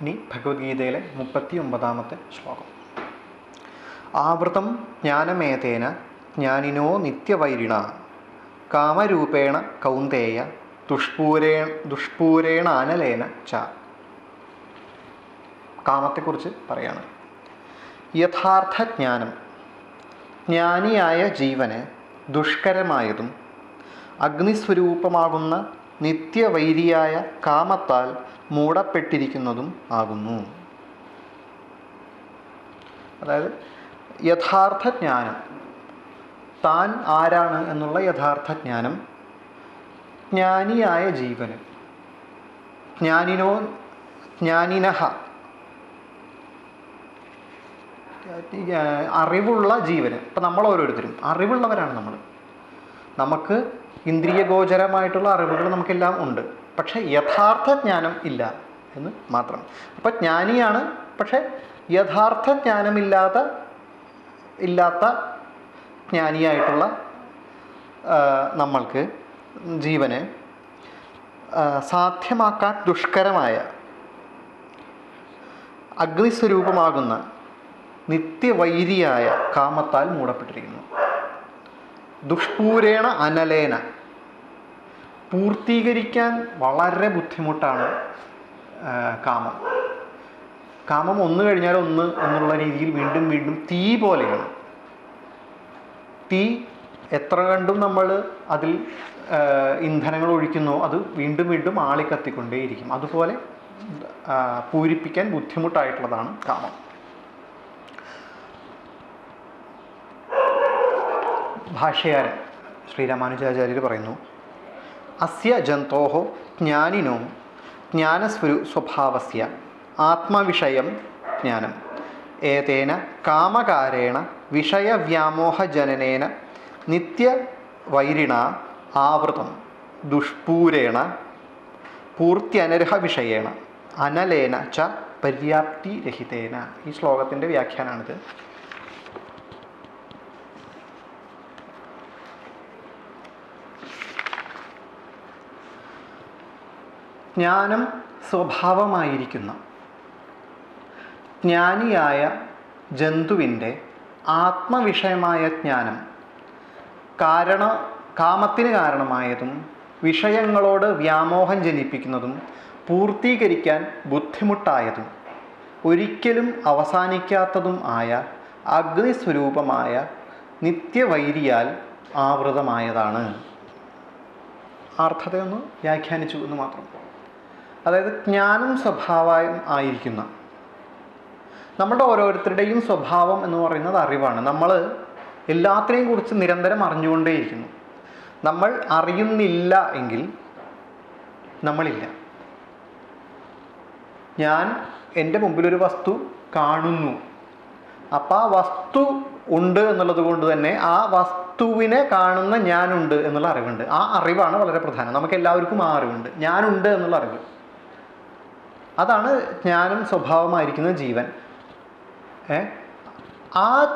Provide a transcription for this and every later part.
ഇനി ഭഗവത്ഗീതയിലെ മുപ്പത്തി ഒമ്പതാമത്തെ ശ്ലോകം. ആവൃതം ജ്ഞാനമേതേന ജ്ഞാനിനോ നിത്യവൈരിണ കാമരൂപേണ കൗന്ദേയ ദുഷ്പൂരേ ദുഷ്പൂരേണ അനലേന ച. കാമത്തെക്കുറിച്ച് പറയാണ്. യഥാർത്ഥ ജ്ഞാനം ജ്ഞാനിയായ ജീവന് ദുഷ്കരമായതും അഗ്നിസ്വരൂപമാകുന്ന നിത്യവൈരിയായ കാമത്താൽ മൂടപ്പെട്ടിരിക്കുന്നതും ആകുന്നു. അതായത് യഥാർത്ഥ ജ്ഞാനം താൻ ആരാണ് എന്നുള്ള യഥാർത്ഥ ജ്ഞാനം ജ്ഞാനിയായ ജീവന് ജ്ഞാനിനോ ജ്ഞാനിനഹ അറിവുള്ള ജീവന്. ഇപ്പം നമ്മൾ ഓരോരുത്തരും അറിവുള്ളവരാണ് നമ്മൾ. നമുക്ക് ഇന്ദ്രിയഗോചരമായിട്ടുള്ള അറിവുകൾ നമുക്കെല്ലാം ഉണ്ട്. പക്ഷേ യഥാർത്ഥ ജ്ഞാനം ഇല്ല എന്ന് മാത്രം. അപ്പം ജ്ഞാനിയാണ് പക്ഷേ യഥാർത്ഥ ജ്ഞാനമില്ലാത്ത ഇല്ലാത്ത ജ്ഞാനിയായിട്ടുള്ള നമ്മൾക്ക് ജീവന് സാധ്യമാക്കാൻ ദുഷ്കരമായ അഗ്നിസ്വരൂപമാകുന്ന നിത്യവൈരിയായ കാമത്താൽ മൂടപ്പെട്ടിരിക്കുന്നു. ദുഷ്പൂരേണ അനലേന. പൂർത്തീകരിക്കാൻ വളരെ ബുദ്ധിമുട്ടാണ് കാമം. കാമം ഒന്ന് കഴിഞ്ഞാൽ ഒന്ന് എന്നുള്ള രീതിയിൽ വീണ്ടും വീണ്ടും തീ പോലെയാണ്. തീ എത്ര കണ്ടും നമ്മൾ അതിൽ ഇന്ധനങ്ങൾ ഒഴിക്കുന്നു അത് വീണ്ടും വീണ്ടും ആളിക്കത്തിക്കൊണ്ടേയിരിക്കും. അതുപോലെ പൂരിപ്പിക്കാൻ ബുദ്ധിമുട്ടായിട്ടുള്ളതാണ് കാമം. ഭാഷ്യകാരൻ ശ്രീരാമാനുജാചാര്യർ പറയുന്നു അസ്യ ജന്തോഹോ ജ്ഞാനിനോ ജ്ഞാനസ്വരു സ്വഭാവസ്യ ആത്മവിഷയം ജ്ഞാനം. ഏതേന കാമകാരേണ വിഷയവ്യാമോഹജനനേന നിത്യവൈരിണ ആവൃതം ദുഷ്പൂരേണ പൂർത്യനർഹ വിഷയേണ അനലേന ച പര്യാപ്തിരഹിതേന. ഈ ശ്ലോകത്തിന്റെ വ്യാഖ്യാനാണിത് ജ്ഞാനം സ്വഭാവമായിരിക്കുന്ന. ജ്ഞാനിയായ ജന്തുവിന്റെ ആത്മവിഷയമായ ജ്ഞാനം കാരണ കാമത്തിന് കാരണമായതും വിഷയങ്ങളോട് വ്യാമോഹം ജനിപ്പിക്കുന്നതും പൂർത്തീകരിക്കാൻ ബുദ്ധിമുട്ടായതും ഒരിക്കലും അവസാനിക്കാത്തതും ആയ അഗ്നിസ്വരൂപമായ നിത്യവൈരിയാൽ ആവൃതമായതാണ്. അർത്ഥതയൊന്ന് വ്യാഖ്യാനിച്ചു എന്ന് മാത്രം അതായത് ജ്ഞാനം സ്വഭാവം ആയിരിക്കുന്ന. നമ്മുടെ ഓരോരുത്തരുടെയും സ്വഭാവം എന്ന് പറയുന്നത് അറിവാണ്. നമ്മൾ എല്ലാത്തിനെയും കുറിച്ച് നിരന്തരം അറിഞ്ഞുകൊണ്ടേയിരിക്കുന്നു. നമ്മൾ അറിയുന്നില്ല എങ്കിൽ നമ്മളില്ല. ഞാൻ എന്റെ മുമ്പിലൊരു വസ്തു കാണുന്നു. അപ്പം ആ വസ്തു ഉണ്ട് എന്നുള്ളത് കൊണ്ട് തന്നെ ആ വസ്തുവിനെ കാണുന്ന ഞാനുണ്ട് എന്നുള്ള അറിവുണ്ട്. ആ അറിവാണ് വളരെ പ്രധാനം. നമുക്ക് എല്ലാവർക്കും ആ അറിവുണ്ട്. ഞാനുണ്ട് എന്നുള്ള അറിവ്. അതാണ് ജ്ഞാനം സ്വഭാവമായിരിക്കുന്ന ജീവൻ. ആ,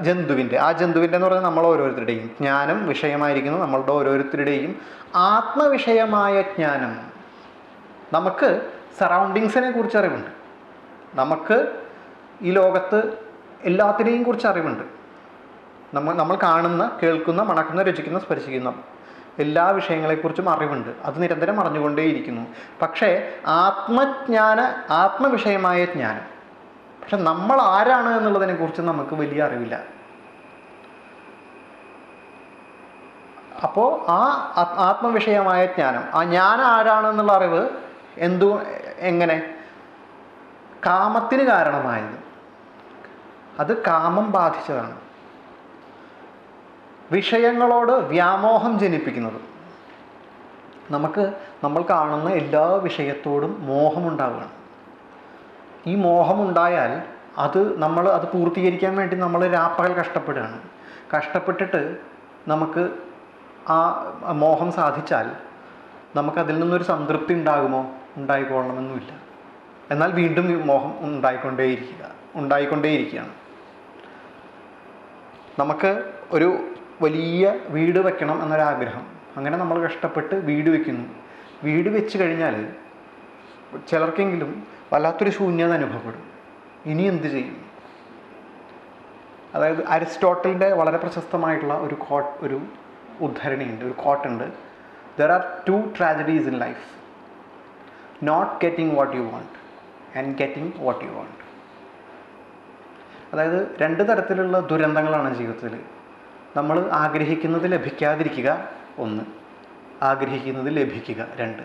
ജന്തുവിന്റെ ആ ജന്തുവിന്റെ എന്ന് പറഞ്ഞാൽ നമ്മൾ ഓരോരുത്തരുടെയും. ജ്ഞാനം വിഷയമായിരിക്കുന്നു നമ്മളുടെ ഓരോരുത്തരുടെയും. ആത്മവിഷയമായ ജ്ഞാനം. നമുക്ക് സറൗണ്ടിങ്സിനെ കുറിച്ച് അറിവുണ്ട്. നമുക്ക് ഈ ലോകത്ത് എല്ലാത്തിനെയും കുറിച്ച് അറിവുണ്ട്. നമ്മൾ നമ്മൾ കാണുന്ന കേൾക്കുന്ന മണക്കുന്ന രുചിക്കുന്ന സ്പർശിക്കുന്ന എല്ലാ വിഷയങ്ങളെക്കുറിച്ചും അറിവുണ്ട്. അത് നിരന്തരം അറിഞ്ഞുകൊണ്ടേയിരിക്കുന്നു. പക്ഷേ ആത്മജ്ഞാന ആത്മവിഷയമായ ജ്ഞാനം. പക്ഷെ നമ്മൾ ആരാണ് എന്നുള്ളതിനെ കുറിച്ച് നമുക്ക് വലിയ അറിവില്ല. അപ്പോൾ ആ- ആത്മവിഷയമായ ജ്ഞാനം ആ ഞാൻ ആരാണെന്നുള്ള അറിവ് എന്തു എങ്ങനെ? കാമത്തിന് കാരണമായത്. അത് കാമം ബാധിച്ചതാണ്. വിഷയങ്ങളോട് വ്യാമോഹം ജനിപ്പിക്കുന്നത്. നമുക്ക് നമ്മൾ കാണുന്ന എല്ലാ വിഷയത്തോടും മോഹമുണ്ടാവുകയാണ്. ഈ മോഹമുണ്ടായാൽ അത് നമ്മൾ അത് പൂർത്തീകരിക്കാൻ വേണ്ടി നമ്മൾ രാപ്പകൽ കഷ്ടപ്പെടുകയാണ്. കഷ്ടപ്പെട്ടിട്ട് നമുക്ക് ആ മോഹം സാധിച്ചാൽ നമുക്കതിൽ നിന്നൊരു സംതൃപ്തി ഉണ്ടാകുമോ? ഉണ്ടായിക്കൊള്ളണമെന്നുമില്ല എന്നാൽ വീണ്ടും മോഹം ഉണ്ടായിക്കൊണ്ടേയിരിക്കുക ഉണ്ടായിക്കൊണ്ടേയിരിക്കുകയാണ്. നമുക്ക് ഒരു വലിയ വീട് വെക്കണം എന്നൊരാഗ്രഹം. അങ്ങനെ നമ്മൾ കഷ്ടപ്പെട്ട് വീട് വെക്കുന്നു. വീട് വെച്ച് കഴിഞ്ഞാൽ ചിലർക്കെങ്കിലും വല്ലാത്തൊരു ശൂന്യത അനുഭവപ്പെടും. ഇനി എന്ത് ചെയ്യും? അതായത് അരിസ്റ്റോട്ടലിന്റെ വളരെ പ്രശസ്തമായിട്ടുള്ള ഒരു കോട്ട് ഒരു ഉദ്ധരണിയുണ്ട് ഒരു കോട്ടുണ്ട്. There are two tragedies in life not getting what you want and getting what you want അതായത് രണ്ട് തരത്തിലുള്ള ദുരന്തങ്ങളാണ് ജീവിതത്തിൽ നമ്മൾ ആഗ്രഹിക്കുന്നത് ലഭിക്കാതിരിക്കുക ഒന്ന്. ആഗ്രഹിക്കുന്നത് ലഭിക്കുക രണ്ട്.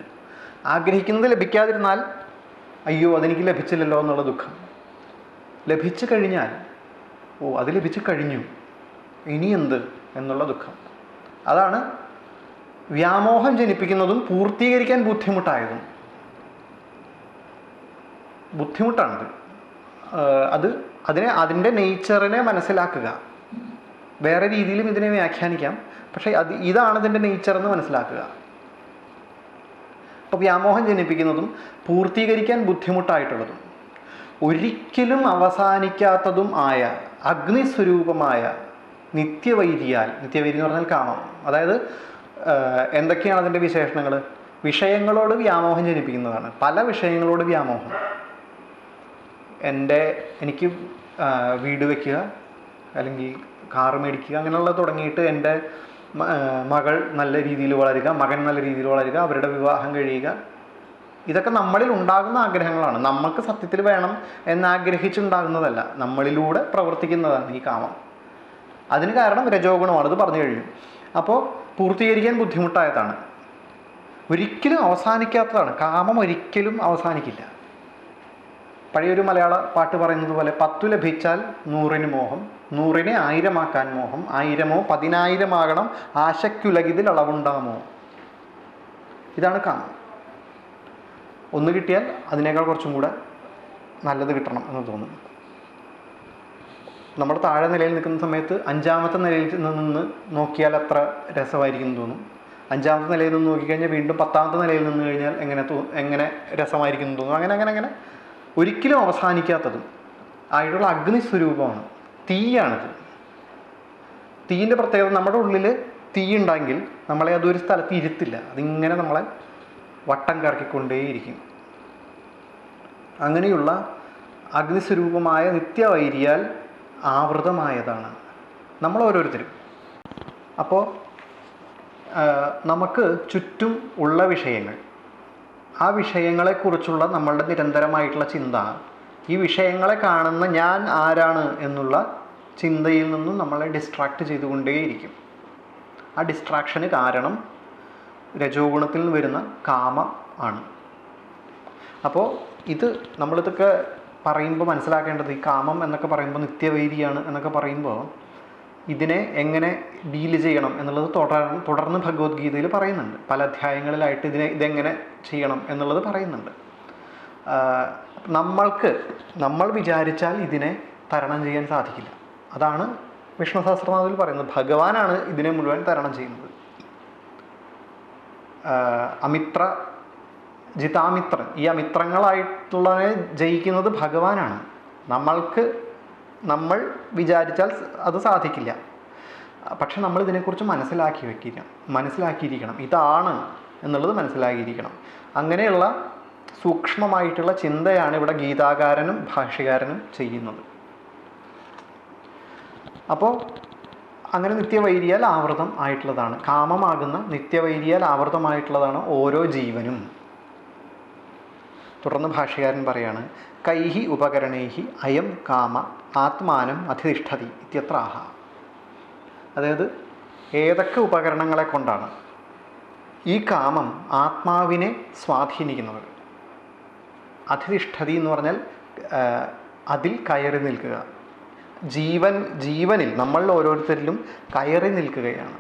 ആഗ്രഹിക്കുന്നത് ലഭിക്കാതിരുന്നാൽ അയ്യോ അതെനിക്ക് ലഭിച്ചില്ലല്ലോ എന്നുള്ള ദുഃഖം. ലഭിച്ചു കഴിഞ്ഞാൽ ഓ അത് ലഭിച്ചു കഴിഞ്ഞു. ഇനി എന്ത് എന്നുള്ള ദുഃഖം. അതാണ് വ്യാമോഹം ജനിപ്പിക്കുന്നതും പൂർത്തീകരിക്കാൻ ബുദ്ധിമുട്ടായതും. ബുദ്ധിമുട്ടാണത്. അത് അതിനെ അതിന്റെ നേച്ചറിനെ മനസ്സിലാക്കുക. വേറെ രീതിയിലും ഇതിനെ വ്യാഖ്യാനിക്കാം. പക്ഷേ അത് ഇതാണ് ഇതിന്റെ നേച്ചർ എന്ന് മനസ്സിലാക്കുക. അപ്പോൾ വ്യാമോഹം ജനിപ്പിക്കുന്നതും പൂർത്തീകരിക്കാൻ ബുദ്ധിമുട്ടായിട്ടുള്ളതും ഒരിക്കലും അവസാനിക്കാത്തതും ആയ അഗ്നിസ്വരൂപമായ നിത്യവൈരിയാൽ നിത്യവൈരി എന്ന് പറഞ്ഞാൽ കാമം. അതായത് എന്തൊക്കെയാണ് അതിന്റെ വിശേഷണങ്ങൾ വിഷയങ്ങളോട് വ്യാമോഹം ജനിപ്പിക്കുന്നതാണ്. പല വിഷയങ്ങളോട് വ്യാമോഹം. എന്റെ എനിക്ക് വീട് വയ്ക്കുക അല്ലെങ്കിൽ കാറ് മേടിക്കുക അങ്ങനെയുള്ള തുടങ്ങിയിട്ട് എന്റെ മകൾ നല്ല രീതിയിൽ വളരുക മകൻ നല്ല രീതിയിൽ വളരുക അവരുടെ വിവാഹം കഴിയുക. ഇതൊക്കെ നമ്മളിൽ ഉണ്ടാകുന്ന ആഗ്രഹങ്ങളാണ്. നമുക്ക് സത്യത്തിൽ വേണം എന്നാഗ്രഹിച്ചുണ്ടാകുന്നതല്ല. നമ്മളിലൂടെ പ്രവർത്തിക്കുന്നതാണ് ഈ കാമം. അതിന് കാരണം രജോ ഗുണമാണ് ഇത് പറഞ്ഞു കഴിഞ്ഞു. അപ്പോൾ പൂർത്തീകരിക്കാൻ ബുദ്ധിമുട്ടായതാണ്. ഒരിക്കലും അവസാനിക്കാത്തതാണ്. കാമം ഒരിക്കലും അവസാനിക്കില്ല. പഴയൊരു മലയാള പാട്ട് പറയുന്നത് പോലെ പത്തു ലഭിച്ചാൽ നൂറിന് മോഹം. നൂറിനെ ആയിരമാക്കാൻ മോഹം. ആയിരമോ? പതിനായിരമാകണം. ആശയ്ക്കുലകിതിൽ അളവുണ്ടാമോ? ഇതാണ് കാമം ഒന്ന് കിട്ടിയാൽ അതിനേക്കാൾ കുറച്ചും കൂടെ നല്ലത് കിട്ടണം എന്ന് തോന്നും. നമ്മൾ താഴെ നിലയിൽ നിൽക്കുന്ന സമയത്ത് അഞ്ചാമത്തെ നിലയിൽ നിന്ന് നോക്കിയാൽ അത്ര രസമായിരിക്കും എന്ന് തോന്നും. അഞ്ചാമത്തെ നിലയിൽ നിന്ന് നോക്കിക്കഴിഞ്ഞാൽ വീണ്ടും പത്താമത്തെ നിലയിൽ നിന്ന് കഴിഞ്ഞാൽ എങ്ങനെ തോ എങ്ങനെ രസമായിരിക്കും എന്ന് തോന്നും. അങ്ങനെ അങ്ങനെ അങ്ങനെ. ഒരിക്കലും അവസാനിക്കാത്തതും. ആയിട്ടുള്ള അഗ്നിസ്വരൂപമാണ്. തീയാണിത്. തീയിന്റെ പ്രത്യേകത നമ്മുടെ ഉള്ളിൽ തീ ഉണ്ടെങ്കിൽ നമ്മളെ അതൊരു സ്ഥലത്ത് ഇരുത്തില്ല. അതിങ്ങനെ നമ്മളെ വട്ടം കറക്കിക്കൊണ്ടേയിരിക്കും. അങ്ങനെയുള്ള അഗ്നിസ്വരൂപമായ നിത്യവൈരിയാൽ ആവൃതമായതാണ് നമ്മൾ ഓരോരുത്തരും അപ്പോൾ നമുക്ക് ചുറ്റും ഉള്ള വിഷയങ്ങൾ ആ വിഷയങ്ങളെക്കുറിച്ചുള്ള നമ്മളുടെ നിരന്തരമായിട്ടുള്ള ചിന്ത ഈ വിഷയങ്ങളെ കാണുന്ന ഞാൻ ആരാണ് എന്നുള്ള ചിന്തയിൽ നിന്നും നമ്മളെ ഡിസ്ട്രാക്റ്റ് ചെയ്തുകൊണ്ടേയിരിക്കും. ആ ഡിസ്ട്രാക്ഷന് കാരണം രജോ ഗുണത്തിൽ നിന്ന് വരുന്ന കാമ ആണ്. അപ്പോൾ ഇത് നമ്മളിതൊക്കെ പറയുമ്പോൾ മനസ്സിലാക്കേണ്ടത് ഈ കാമം എന്നൊക്കെ പറയുമ്പോൾ നിത്യവൈരിയാണ് എന്നൊക്കെ പറയുമ്പോൾ ഇതിനെ എങ്ങനെ ഡീൽ ചെയ്യണം എന്നുള്ളത് തുടർന്ന് തുടർന്ന് ഭഗവത്ഗീതയിൽ പറയുന്നുണ്ട്. പല അധ്യായങ്ങളിലായിട്ട് ഇതിനെ ഇതെങ്ങനെ ചെയ്യണം എന്നുള്ളത് പറയുന്നുണ്ട്. നമ്മൾക്ക് നമ്മൾ വിചാരിച്ചാൽ ഇതിനെ തരണം ചെയ്യാൻ സാധിക്കില്ല. അതാണ് വിഷ്ണു സഹസ്രനാഥിൽ പറയുന്നത്. ഭഗവാനാണ് ഇതിനെ മുഴുവൻ തരണം ചെയ്യുന്നത്. അമിത്ര ജിതാമിത്രൻ. ഈ അമിത്രങ്ങളായിട്ടുള്ളതിനെ ജയിക്കുന്നത് ഭഗവാനാണ്. നമ്മൾക്ക് നമ്മൾ വിചാരിച്ചാൽ അത് സാധിക്കില്ല. പക്ഷെ നമ്മൾ ഇതിനെക്കുറിച്ച് മനസ്സിലാക്കി വെക്കുക മനസ്സിലാക്കിയിരിക്കണം. ഇതാണ് എന്നുള്ളത് മനസ്സിലാക്കിയിരിക്കണം. അങ്ങനെയുള്ള സൂക്ഷ്മമായിട്ടുള്ള ചിന്തയാണ് ഇവിടെ ഗീതാകാരനും ഭാഷ്യകാരനും ചെയ്യുന്നത്. അപ്പോൾ അങ്ങനെ നിത്യവൈരിയാൽ ആവൃതം ആയിട്ടുള്ളതാണ്. കാമമാകുന്ന നിത്യവൈരിയാൽ ആവൃതമായിട്ടുള്ളതാണ് ഓരോ ജീവനും. തുടർന്ന് ഭാഷ്യകാരൻ പറയാണ് കൈഹി ഉപകരണേഹി അയം കാമ ആത്മാനം അധിതിഷ്ഠതി ഇത്യത്രാഹ. അതായത് ഏതൊക്കെ ഉപകരണങ്ങളെ കൊണ്ടാണ് ഈ കാമം ആത്മാവിനെ സ്വാധീനിക്കുന്നത്? അധിഷ്ഠതി എന്ന് പറഞ്ഞാൽ അതിൽ കയറി നിൽക്കുക. ജീവൻ ജീവനിൽ നമ്മൾ ഓരോരുത്തരിലും കയറി നിൽക്കുകയാണ്.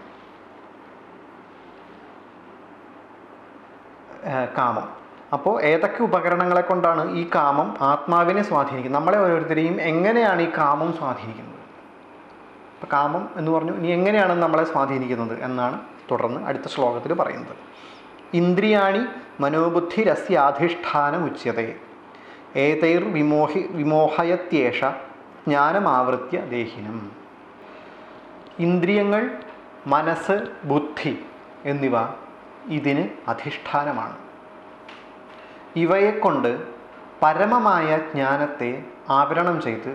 കാമം. അപ്പോൾ ഏതൊക്കെ ഉപകരണങ്ങളെ കൊണ്ടാണ് ഈ കാമം ആത്മാവിനെ സ്വാധീനിക്കുന്നത്? നമ്മളെ ഓരോരുത്തരെയും എങ്ങനെയാണ് ഈ കാമം സ്വാധീനിക്കുന്നത്? അപ്പോൾ കാമം എന്ന് പറഞ്ഞു ഇനി എങ്ങനെയാണ് നമ്മളെ സ്വാധീനിക്കുന്നത് എന്നാണ് തുടർന്ന് അടുത്ത ശ്ലോകത്തിൽ പറയുന്നത്. ഇന്ദ്രിയാണി മനോബുദ്ധിരസ്യാധിഷ്ഠാനം ഉച്യത്തെ ഏതൈർ വിമോഹി വിമോഹയത്യേഷ ജ്ഞാനമാവൃത്യ ദേഹിനം. ഇന്ദ്രിയങ്ങൾ മനസ്സ് ബുദ്ധി എന്നിവ ഇതിന് അധിഷ്ഠാനമാണ്. ഇവയെക്കൊണ്ട് പരമമായ ജ്ഞാനത്തെ ആവരണം ചെയ്ത്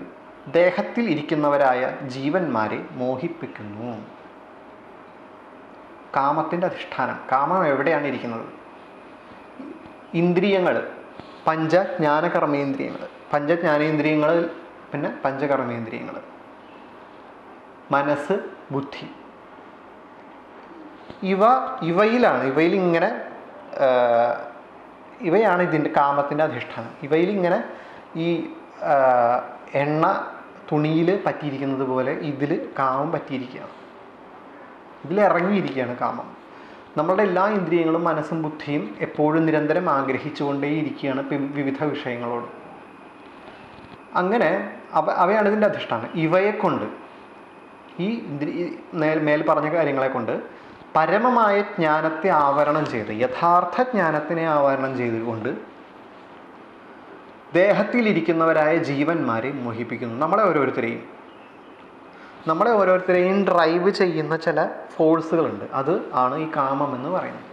ദേഹത്തിൽ ഇരിക്കുന്നവരായ ജീവന്മാരെ മോഹിപ്പിക്കുന്നു. കാമത്തിന്റെ അധിഷ്ഠാനം. കാമം എവിടെയാണ് ഇരിക്കുന്നത്? ഇന്ദ്രിയങ്ങൾ പഞ്ചജ്ഞാനകർമ്മേന്ദ്രിയങ്ങൾ. പഞ്ചജ്ഞാനേന്ദ്രിയങ്ങൾ പിന്നെ പഞ്ചകർമ്മേന്ദ്രിയങ്ങൾ. മനസ്സ് ബുദ്ധി. ഇവ ഇവയിലാണ് ഇവയിൽ ഇങ്ങനെ ഇവയാണ് ഇതിന്റെ കാമത്തിന്റെ അധിഷ്ഠാനം. ഇവയിൽ ഇങ്ങനെ ഈ എണ്ണ തുണിയിൽ പറ്റിയിരിക്കുന്നത് പോലെ ഇതിൽ കാമം പറ്റിയിരിക്കുകയാണ്. ഇതിൽ ഇറങ്ങിയിരിക്കുകയാണ് കാമം. നമ്മളുടെ എല്ലാ ഇന്ദ്രിയങ്ങളും മനസ്സും ബുദ്ധിയും എപ്പോഴും നിരന്തരം ആഗ്രഹിച്ചുകൊണ്ടേയിരിക്കുകയാണ് വിവിധ വിഷയങ്ങളോട്. അങ്ങനെ അവ അവയാണ് ഇതിന്റെ അധിഷ്ഠാനം. ഇവയെ കൊണ്ട് ഈ ഇന്ദ്രി മേൽ പറഞ്ഞ കാര്യങ്ങളെ കൊണ്ട് പരമമായ ജ്ഞാനത്തെ ആവരണം ചെയ്ത് യഥാർത്ഥ ജ്ഞാനത്തിനെ ആവരണം ചെയ്തുകൊണ്ട് ദേഹത്തിലിരിക്കുന്നവരായ ജീവന്മാരെ മോഹിപ്പിക്കുന്നു. നമ്മളെ ഓരോരുത്തരെയും. നമ്മളെ ഓരോരുത്തരെയും ഡ്രൈവ് ചെയ്യുന്ന ചില ഫോഴ്സുകളുണ്ട് അത് ആണ് ഈ കാമം എന്ന് പറയുന്നത്.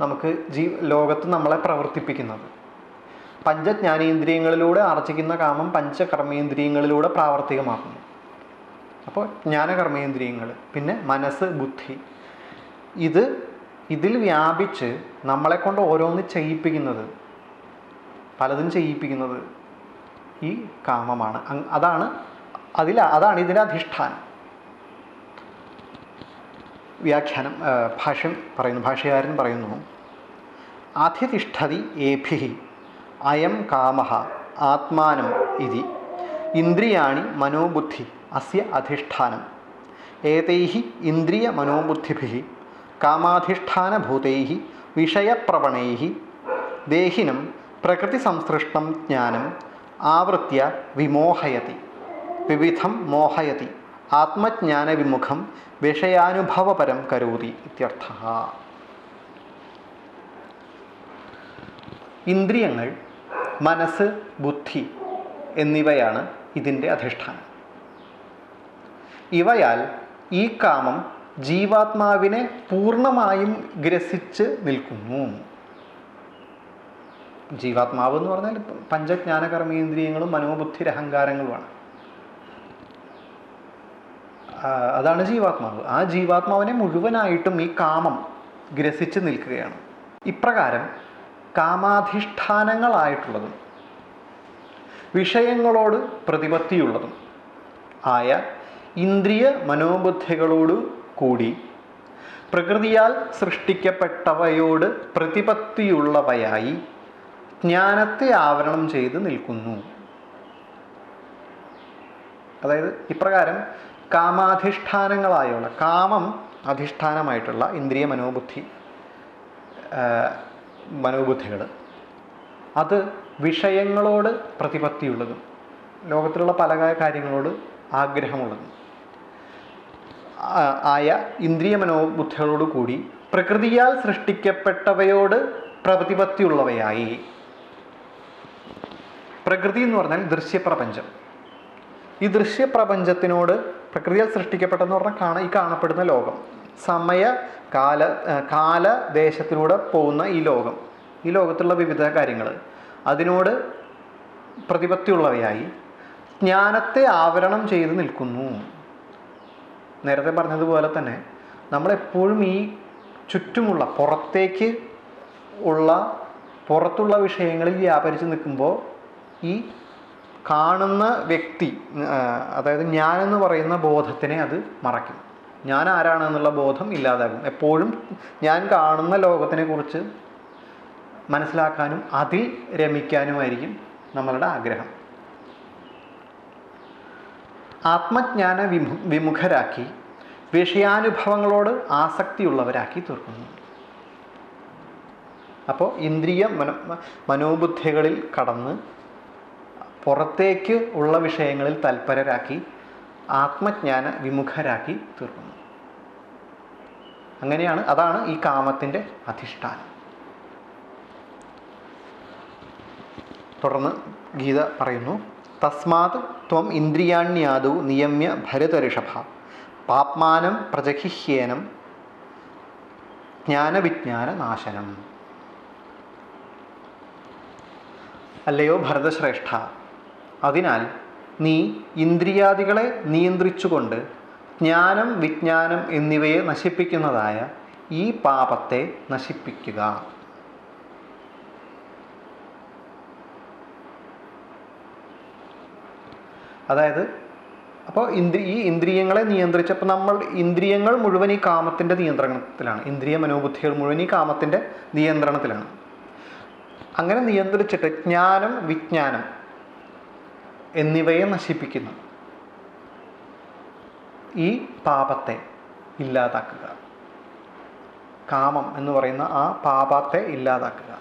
നമുക്ക് ജീ ലോകത്ത് നമ്മളെ പ്രവർത്തിപ്പിക്കുന്നത്. പഞ്ചജ്ഞാനേന്ദ്രിയങ്ങളിലൂടെ ആർജിക്കുന്ന കാമം പഞ്ചകർമ്മേന്ദ്രിയങ്ങളിലൂടെ പ്രാവർത്തികമാക്കുന്നു. അപ്പോൾ ജ്ഞാനകർമ്മേന്ദ്രിയങ്ങൾ പിന്നെ മനസ്സ് ബുദ്ധി. ഇത് ഇതിൽ വ്യാപിച്ച് നമ്മളെ കൊണ്ട് ഓരോന്ന് ചെയ്യിപ്പിക്കുന്നത് പലതും ചെയ്യിപ്പിക്കുന്നത് ഈ കാമമാണ്. അതാണ് അതിൽ അതാണ് ഇതിന്റെ അധിഷ്ഠാനം. വ്യാഖ്യാനം ഭാഷ പറയുന്നു ഭാഷ്യകാരൻ പറയുന്നു അധിതിഷ്ഠതി ഏഭി അയം കാമ ആത്മാനം ഇതി ഇന്ദ്രിയാണി മനോബുദ്ധി അസ്യ അധിഷ്ഠാനം. ഏതൈ ഇന്ദ്രിയ മനോബുദ്ധിഭി കാമാധിഷ്ഠാനഭൂതൈ വിഷയപ്രവണൈ ദേഹിനം പ്രകൃതി സംസൃഷ്ടം ജ്ഞാനം ആവൃത്യ വിമോഹയതി. വിവിധം മോഹയതി ആത്മജ്ഞാനവിമുഖം വിഷയാനുഭവപരം കരോതി ഇത്യർത്ഥ. ഇന്ദ്രിയങ്ങൾ മനസ്സ് ബുദ്ധി എന്നിവയാണ് ഇതിന്റെ അധിഷ്ഠാനം. ഇവയാൽ ഈ കാമം ജീവാത്മാവിനെ പൂർണമായും ഗ്രസിച്ച് നിൽക്കുന്നു. ജീവാത്മാവ് എന്ന് പറഞ്ഞാൽ പഞ്ചജ്ഞാനകർമ്മേന്ദ്രിയങ്ങളും മനോബുദ്ധിരഹങ്കാരങ്ങളുമാണ്. അതാണ് ജീവാത്മാവ്. ആ ജീവാത്മാവിനെ മുഴുവനായിട്ടും ഈ കാമം ഗ്രസിച്ച് നിൽക്കുകയാണ്. ഇപ്രകാരം കാമാധിഷ്ഠാനങ്ങളായിട്ടുള്ളതും വിഷയങ്ങളോട് പ്രതിപത്തിയുള്ളതും ആയ ഇന്ദ്രിയ മനോബുദ്ധികളോട് കൂടി പ്രകൃതിയാൽ സൃഷ്ടിക്കപ്പെട്ടവയോട് പ്രതിപത്തിയുള്ളവയായി ജ്ഞാനത്തെ ആവരണം ചെയ്ത് നിൽക്കുന്നു. അതായത് ഇപ്രകാരം കാമാധിഷ്ഠാനങ്ങളായുള്ള കാമം അധിഷ്ഠാനമായിട്ടുള്ള ഇന്ദ്രിയ മനോബുദ്ധി മനോബുദ്ധികൾ. അത് വിഷയങ്ങളോട് പ്രതിപത്തിയുള്ളതും ലോകത്തിലുള്ള പല കാര്യങ്ങളോട് ആഗ്രഹമുള്ളതും. ആയ ഇന്ദ്രിയ മനോബുദ്ധികളോട് കൂടി പ്രകൃതിയാൽ സൃഷ്ടിക്കപ്പെട്ടവയോട് പ്രതിപത്തിയുള്ളവയായി. പ്രകൃതി എന്ന് പറഞ്ഞാൽ ദൃശ്യപ്രപഞ്ചം. ഈ ദൃശ്യപ്രപഞ്ചത്തിനോട് പ്രകൃതിയാൽ സൃഷ്ടിക്കപ്പെട്ടെന്ന് പറഞ്ഞാൽ കാണാൻ ഈ കാണപ്പെടുന്ന ലോകം. സമയ കാല കാല കാലദേശത്തിലൂടെ പോകുന്ന ഈ ലോകം. ഈ ലോകത്തുള്ള വിവിധ കാര്യങ്ങൾ അതിനോട് പ്രതിപത്തിയുള്ളവയായി ജ്ഞാനത്തെ ആവരണം ചെയ്ത് നിൽക്കുന്നു. നേരത്തെ പറഞ്ഞതുപോലെ തന്നെ നമ്മളെപ്പോഴും ഈ ചുറ്റുമുള്ള പുറത്തേക്ക് ഉള്ള പുറത്തുള്ള വിഷയങ്ങളിൽ വ്യാപരിച്ച് നിൽക്കുമ്പോൾ ഈ കാണുന്ന വ്യക്തി അതായത് ഞാനെന്ന് പറയുന്ന ബോധത്തിനെ അത് മറയ്ക്കും. ഞാൻ ആരാണെന്നുള്ള ബോധം ഇല്ലാതാകും. എപ്പോഴും ഞാൻ കാണുന്ന ലോകത്തിനെ കുറിച്ച് മനസ്സിലാക്കാനും അതിൽ രമിക്കാനുമായിരിക്കും നമ്മളുടെ ആഗ്രഹം. ആത്മജ്ഞാന വിമു വിമുഖരാക്കി വിഷയാനുഭവങ്ങളോട് ആസക്തിയുള്ളവരാക്കി തീർക്കുന്നു. അപ്പോൾ ഇന്ദ്രിയ മനോ മനോബുദ്ധികളിൽ കടന്ന് പുറത്തേക്ക് ഉള്ള വിഷയങ്ങളിൽ തൽപരരാക്കി ആത്മജ്ഞാന വിമുഖരാക്കി തീർക്കുന്നു. അങ്ങനെയാണ് അതാണ് ഈ കാമത്തിന്റെ അധിഷ്ഠാനം. തുടർന്ന് ഗീത പറയുന്നു തസ്മാത് ത്വം ഇന്ദ്രിയാണ്യാദു നിയമ്യ ഭരതഋഷഭ പാപ്മാനം പ്രജഹിഹ്യേനം ജ്ഞാനവിജ്ഞാന നാശനം അല്ലയോ ഭരതശ്രേഷ്ഠ അതിനാൽ നീ ഇന്ദ്രിയാദികളെ നിയന്ത്രിച്ചുകൊണ്ട് ജ്ഞാനം വിജ്ഞാനം എന്നിവയെ നശിപ്പിക്കുന്നതായ ഈ പാപത്തെ നശിപ്പിക്കുക. അതായത് അപ്പോൾ ഇന്ദ്രി ഈ ഇന്ദ്രിയങ്ങളെ നിയന്ത്രിച്ചപ്പോൾ നമ്മൾ ഇന്ദ്രിയങ്ങൾ മുഴുവൻ ഈ കാമത്തിന്റെ നിയന്ത്രണത്തിലാണ്. ഇന്ദ്രിയ മനോബുദ്ധികൾ മുഴുവൻ ഈ കാമത്തിന്റെ നിയന്ത്രണത്തിലാണ്. അങ്ങനെ നിയന്ത്രിച്ചിട്ട് ജ്ഞാനം വിജ്ഞാനം എന്നിവയെ നശിപ്പിക്കുന്നു. ഈ പാപത്തെ ഇല്ലാതാക്കുക. കാമം എന്ന് പറയുന്ന ആ പാപത്തെ ഇല്ലാതാക്കുക.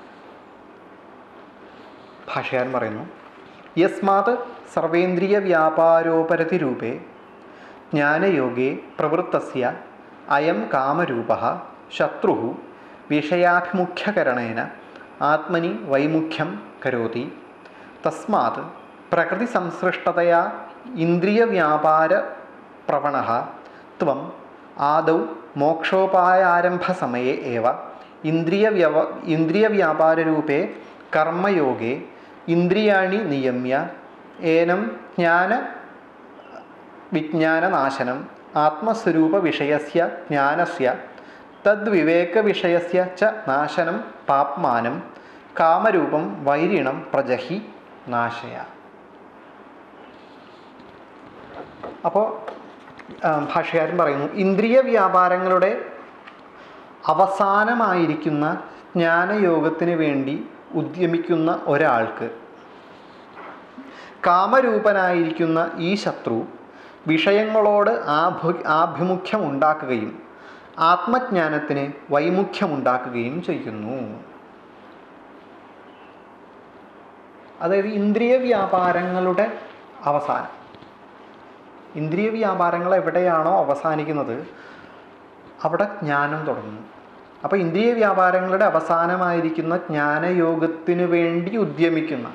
ഭാഷകാരൻ പറയുന്നു യസ്മാത് സർവേന്ദ്രിയ വ്യാപാരോപരതി രൂപേ ജ്ഞാനയോഗേ പ്രവൃത്തസ്യ അയം കാമരൂപ ശത്രു വിഷയാഭിമുഖ്യകരണേന ആത്മനി വൈമുഖ്യം കരോതി തസ്മാത് പ്രകൃതി സംസൃഷ്ടതയാ ഇന്ദ്രിയവ്യാപാര പ്രവണ ത്വം ആദൗ മോക്ഷോപായാരംഭസമയെ ഏവ. ഇന്ദ്രിയവ്യവ ഇന്ദ്രിയവ്യാപാരരൂപേ കർമ്മയോഗേ. ഇന്ദ്രിയാണി നിയമ്യ. ഏനം ജ്ഞാന വിജ്ഞാനനാശനം ആത്മസ്വരൂപ വിഷയസ്യ ജ്ഞാനസ്യ. തദ്വിവേക വിഷയസ്യ ച നാശനം പാപ്മാനം. കാമരൂപം വൈരിണം പ്രജഹി നാശയ. അപ്പോൾ ഭാഷകാരൻ പറയുന്നു ഇന്ദ്രിയ വ്യാപാരങ്ങളുടെ അവസാനമായിരിക്കുന്ന ജ്ഞാനയോഗത്തിന് വേണ്ടി ഉദ്യമിക്കുന്ന ഒരാൾക്ക് കാമരൂപനായിരിക്കുന്ന ഈ ശത്രു വിഷയങ്ങളോട് ആഭു ആഭിമുഖ്യം ഉണ്ടാക്കുകയും ആത്മജ്ഞാനത്തിന് വൈമുഖ്യമുണ്ടാക്കുകയും ചെയ്യുന്നു. അതായത് ഇന്ദ്രിയ വ്യാപാരങ്ങളുടെ അവസാനം. ഇന്ദ്രിയ വ്യാപാരങ്ങൾ എവിടെയാണോ അവസാനിക്കുന്നത് അവിടെ ജ്ഞാനം തുടങ്ങുന്നു. അപ്പോൾ ഇന്ദ്രിയ വ്യാപാരങ്ങളുടെ അവസാനമായിരിക്കുന്ന ജ്ഞാനയോഗത്തിന് വേണ്ടി ഉദ്യമിക്കുന്ന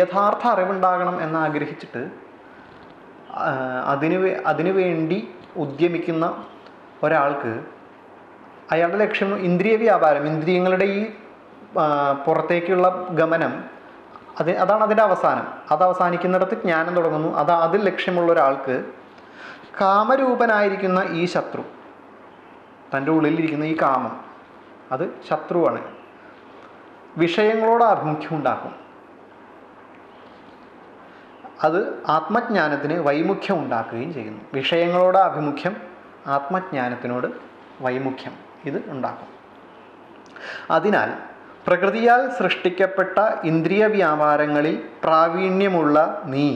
യഥാർത്ഥ അറിവുണ്ടാകണം എന്ന് ആഗ്രഹിച്ചിട്ട് അതിന് അതിനു വേണ്ടി ഉദ്യമിക്കുന്ന ഒരാൾക്ക് അയാളുടെ ലക്ഷ്യം ഇന്ദ്രിയ വ്യാപാരം ഇന്ദ്രിയങ്ങളുടെ ഈ പുറത്തേക്കുള്ള ഗമനം അത് അതാണ് അതിന്റെ അവസാനം. അത് അവസാനിക്കുന്നിടത്ത് ജ്ഞാനം തുടങ്ങുന്നു. അത് അതിൽ ലക്ഷ്യമുള്ള ഒരാൾക്ക് കാമരൂപനായിരിക്കുന്ന ഈ ശത്രു. തന്റെ ഉള്ളിലിരിക്കുന്ന ഈ കാമം അത് ശത്രുവാണ്. വിഷയങ്ങളോട് ആഭിമുഖ്യം ഉണ്ടാക്കും. അത് ആത്മജ്ഞാനത്തിന് വൈമുഖ്യം ഉണ്ടാക്കുകയും ചെയ്യുന്നു. വിഷയങ്ങളോട് ആഭിമുഖ്യം ആത്മജ്ഞാനത്തിനോട് വൈമുഖ്യം ഇത് ഉണ്ടാക്കും. അതിനാൽ പ്രകൃതിയാൽ സൃഷ്ടിക്കപ്പെട്ട ഇന്ദ്രിയ വ്യാപാരങ്ങളിൽ പ്രാവീണ്യമുള്ള നീ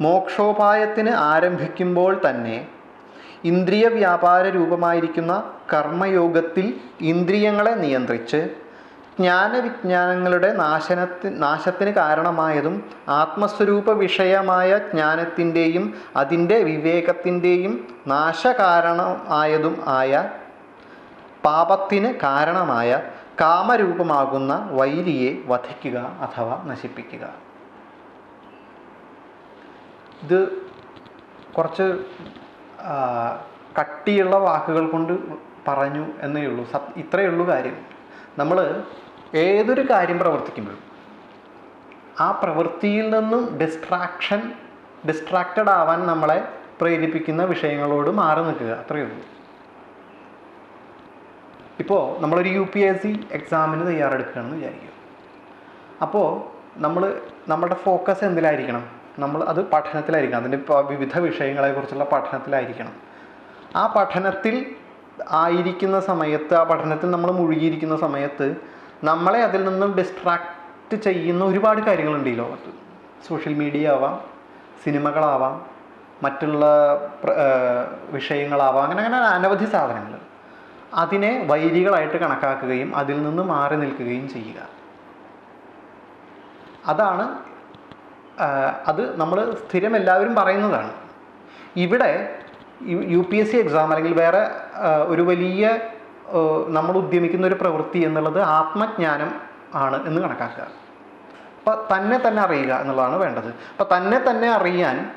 മോക്ഷോപായത്തിന് ആരംഭിക്കുമ്പോൾ തന്നെ ഇന്ദ്രിയ വ്യാപാര രൂപമായിരിക്കുന്ന കർമ്മയോഗത്തിൽ ഇന്ദ്രിയങ്ങളെ നിയന്ത്രിച്ച് ജ്ഞാനവിജ്ഞാനങ്ങളുടെ നാശനത്തി നാശത്തിന് കാരണമായതും ആത്മസ്വരൂപ വിഷയമായ ജ്ഞാനത്തിന്റെയും അതിന്റെ വിവേകത്തിന്റെയും നാശകാരണമായതും ആയ പാപത്തിന് കാരണമായ കാമരൂപമാകുന്ന വൈരിയെ വധിക്കുക അഥവാ നശിപ്പിക്കുക. ഇത് കുറച്ച് കട്ടിയുള്ള വാക്കുകൾ കൊണ്ട് പറഞ്ഞു എന്നേ ഉള്ളൂ. സത് ഇത്രയേ ഉള്ളൂ കാര്യം. നമ്മൾ ഏതൊരു കാര്യം പ്രവർത്തിക്കുമ്പോഴും ആ പ്രവൃത്തിയിൽ നിന്നും ഡിസ്ട്രാക്ഷൻ ഡിസ്ട്രാക്റ്റഡ് ആവാൻ നമ്മളെ പ്രേരിപ്പിക്കുന്ന വിഷയങ്ങളോട് മാറി നിൽക്കുക. അത്രയേ ഉള്ളൂ. ഇപ്പോൾ നമ്മളൊരു യു പി എസ് സി എക്സാമിന് തയ്യാറെടുക്കുകയാണെന്ന് വിചാരിക്കുക. അപ്പോൾ നമ്മൾ നമ്മുടെ ഫോക്കസ് എന്തിലായിരിക്കണം? നമ്മൾ അത് പഠനത്തിലായിരിക്കണം. അതിന്റെ വിവിധ വിഷയങ്ങളെക്കുറിച്ചുള്ള പഠനത്തിലായിരിക്കണം. ആ പഠനത്തിൽ ആയിരിക്കുന്ന സമയത്ത് ആ പഠനത്തിൽ നമ്മൾ മുഴുകിയിരിക്കുന്ന സമയത്ത് നമ്മളെ അതിൽ നിന്നും ഡിസ്ട്രാക്റ്റ് ചെയ്യുന്ന ഒരുപാട് കാര്യങ്ങളുണ്ട് ഈ ലോകത്ത്. സോഷ്യൽ മീഡിയ ആവാം സിനിമകളാവാം മറ്റുള്ള വിഷയങ്ങളാവാം അങ്ങനെ അങ്ങനെ അനവധി സാധനങ്ങൾ അതിനെ വൈരികളായിട്ട് കണക്കാക്കുകയും അതിൽ നിന്ന് മാറി നിൽക്കുകയും ചെയ്യുക. അതാണ് അത് നമ്മൾ സ്ഥിരം എല്ലാവരും പറയുന്നതാണ്. ഇവിടെ U P S C exam അല്ലെങ്കിൽ വേറെ ഒരു വലിയ നമ്മൾ ഉദ്യമിക്കുന്ന ഒരു പ്രവൃത്തി എന്നുള്ളത് ആത്മജ്ഞാനം ആണ് എന്ന് കണക്കാക്കുക. അപ്പം തന്നെ തന്നെ അറിയുക എന്നുള്ളതാണ് വേണ്ടത്. അപ്പം തന്നെ തന്നെ അറിയാൻ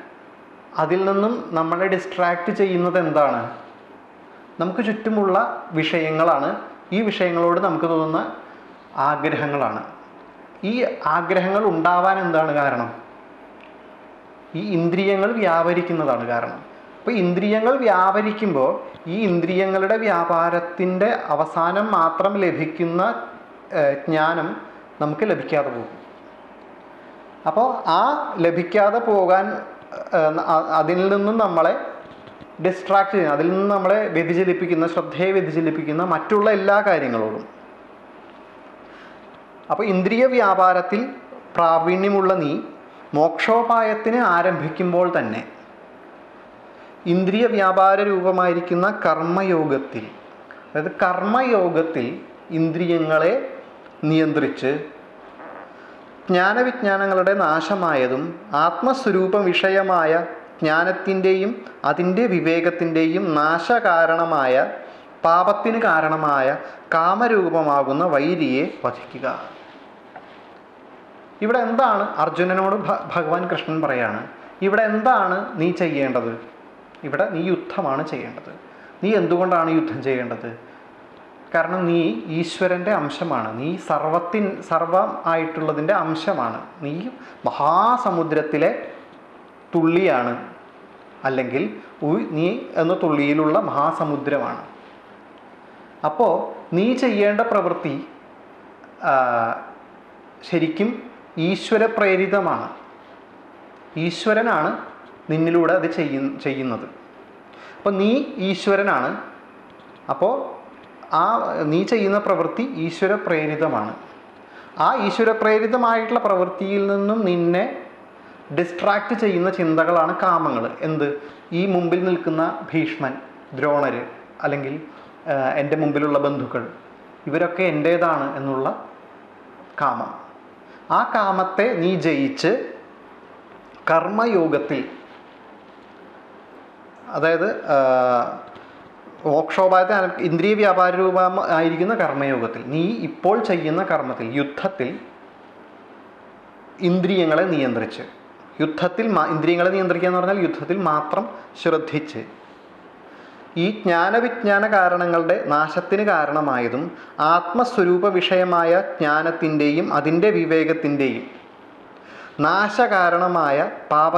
അതിൽ നിന്നും നമ്മളെ ഡിസ്ട്രാക്റ്റ് ചെയ്യുന്നത് എന്താണ്? നമുക്ക് ചുറ്റുമുള്ള വിഷയങ്ങളാണ്. ഈ വിഷയങ്ങളോട് നമുക്ക് തോന്നുന്ന ആഗ്രഹങ്ങളാണ്. ഈ ആഗ്രഹങ്ങൾ ഉണ്ടാവാൻ എന്താണ് കാരണം? ഈ ഇന്ദ്രിയങ്ങൾ വ്യാപരിക്കുന്നതാണ് കാരണം. അപ്പോൾ ഇന്ദ്രിയങ്ങൾ വ്യാപരിക്കുമ്പോൾ ഈ ഇന്ദ്രിയങ്ങളുടെ വ്യാപാരത്തിന്റെ അവസാനം മാത്രം ലഭിക്കുന്ന ജ്ഞാനം നമുക്ക് ലഭിക്കാതെ പോകും. അപ്പോൾ ആ ലഭിക്കാതെ പോകാൻ അതിൽ നിന്നും നമ്മളെ ഡിസ്ട്രാക്ട് ചെയ്യുന്ന അതിൽ നിന്ന് നമ്മളെ വ്യതിചലിപ്പിക്കുന്ന ശ്രദ്ധയെ വ്യതിചലിപ്പിക്കുന്ന മറ്റുള്ള എല്ലാ കാര്യങ്ങളോടും. അപ്പോൾ ഇന്ദ്രിയ വ്യാപാരത്തിൽ പ്രാവീണ്യമുള്ള നീ മോക്ഷോപായത്തിന് ആരംഭിക്കുമ്പോൾ തന്നെ ഇന്ദ്രിയ വ്യാപാര രൂപമായിരിക്കുന്ന കർമ്മയോഗത്തിൽ അതായത് കർമ്മയോഗത്തിൽ ഇന്ദ്രിയങ്ങളെ നിയന്ത്രിച്ച് ജ്ഞാനവിജ്ഞാനങ്ങളുടെ നാശമായതും ആത്മസ്വരൂപ വിഷയമായ ജ്ഞാനത്തിന്റെയും അതിന്റെ വിവേകത്തിന്റെയും നാശകാരണമായ പാപത്തിന് കാരണമായ കാമരൂപമാകുന്ന വൈരിയെ വധിക്കുക. ഇവിടെ എന്താണ് അർജുനനോട് ഭഗവാൻ കൃഷ്ണൻ പറയാണ്? ഇവിടെ എന്താണ് നീ ചെയ്യേണ്ടത്? ഇവിടെ നീ യുദ്ധമാണ് ചെയ്യേണ്ടത്. നീ എന്തുകൊണ്ടാണ് യുദ്ധം ചെയ്യേണ്ടത്? കാരണം നീ ഈശ്വരന്റെ അംശമാണ്. നീ സർവത്തിൻ സർവം ആയിട്ടുള്ളതിന്റെ അംശമാണ്. നീ മഹാസമുദ്രത്തിലെ തുള്ളിയാണ് അല്ലെങ്കിൽ നീ എന്ന തുള്ളിയിലുള്ള മഹാസമുദ്രമാണ്. അപ്പോൾ നീ ചെയ്യേണ്ട പ്രവൃത്തി ശരിക്കും ഈശ്വര പ്രേരിതമാണ് ഈശ്വരനാണ് നിന്നിലൂടെ അത് ചെയ്യ ചെയ്യുന്നത്. അപ്പോൾ നീ ഈശ്വരനാണ്. അപ്പോൾ ആ നീ ചെയ്യുന്ന പ്രവൃത്തി ഈശ്വര പ്രേരിതമാണ് ആ ഈശ്വര പ്രേരിതമായിട്ടുള്ള പ്രവൃത്തിയിൽ നിന്നും നിന്നെ ഡിസ്ട്രാക്റ്റ് ചെയ്യുന്ന ചിന്തകളാണ് കാമങ്ങൾ. എന്ത്? ഈ മുമ്പിൽ നിൽക്കുന്ന ഭീഷ്മൻ ദ്രോണർ അല്ലെങ്കിൽ എന്റെ മുമ്പിലുള്ള ബന്ധുക്കൾ ഇവരൊക്കെ എന്റേതാണ് എന്നുള്ള കാമം. ആ കാമത്തെ നീ ജയിച്ച് കർമ്മയോഗത്തിൽ അതായത് മോക്ഷോപായത്തെ ഇന്ദ്രിയ വ്യാപാര രൂപം ആയിരിക്കുന്ന കർമ്മയോഗത്തിൽ നീ ഇപ്പോൾ ചെയ്യുന്ന കർമ്മത്തിൽ യുദ്ധത്തിൽ ഇന്ദ്രിയങ്ങളെ നിയന്ത്രിച്ച്. യുദ്ധത്തിൽ ഇന്ദ്രിയങ്ങളെ നിയന്ത്രിക്കുക എന്ന് പറഞ്ഞാൽ യുദ്ധത്തിൽ മാത്രം ശ്രദ്ധിച്ച്. ഈ ജ്ഞാനവിജ്ഞാന കാരണങ്ങളുടെ നാശത്തിന് കാരണമായതും ആത്മസ്വരൂപ വിഷയമായ ജ്ഞാനത്തിന്റെയും അതിന്റെ വിവേകത്തിന്റെയും നാശകാരണമായ പാപ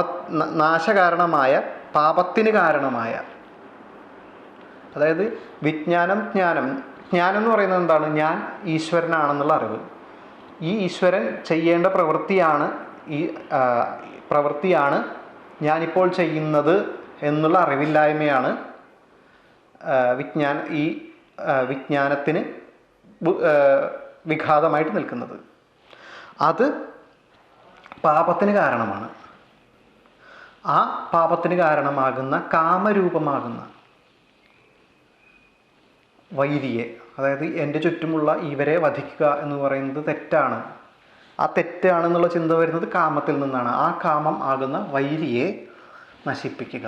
നാശകാരണമായ പാപത്തിന് കാരണമായ. അതായത് വിജ്ഞാനം ജ്ഞാനം. ജ്ഞാനം എന്ന് പറയുന്നത് എന്താണ്? ഞാൻ ഈശ്വരനാണെന്നുള്ള അറിവ്. ഈ ഈശ്വരൻ ചെയ്യേണ്ട പ്രവൃത്തിയാണ് ഈ പ്രവൃത്തിയാണ് ഞാനിപ്പോൾ ചെയ്യുന്നത് എന്നുള്ള അറിവില്ലായ്മയാണ് വിജ്ഞാന ഈ വിജ്ഞാനത്തിന് വിഘാതമായിട്ട് നിൽക്കുന്നത്. അത് പാപത്തിന് കാരണമാണ്. ആ പാപത്തിന് കാരണമാകുന്ന കാമരൂപമാകുന്ന വൈരിയെ അതായത് എന്റെ ചുറ്റുമുള്ള ഇവരെ വധിക്കുക എന്ന് പറയുന്നത് തെറ്റാണ്. ആ തെറ്റാണെന്നുള്ള ചിന്ത വരുന്നത് കാമത്തിൽ നിന്നാണ്. ആ കാമം ആകുന്ന വൈരിയെ നശിപ്പിക്കുക.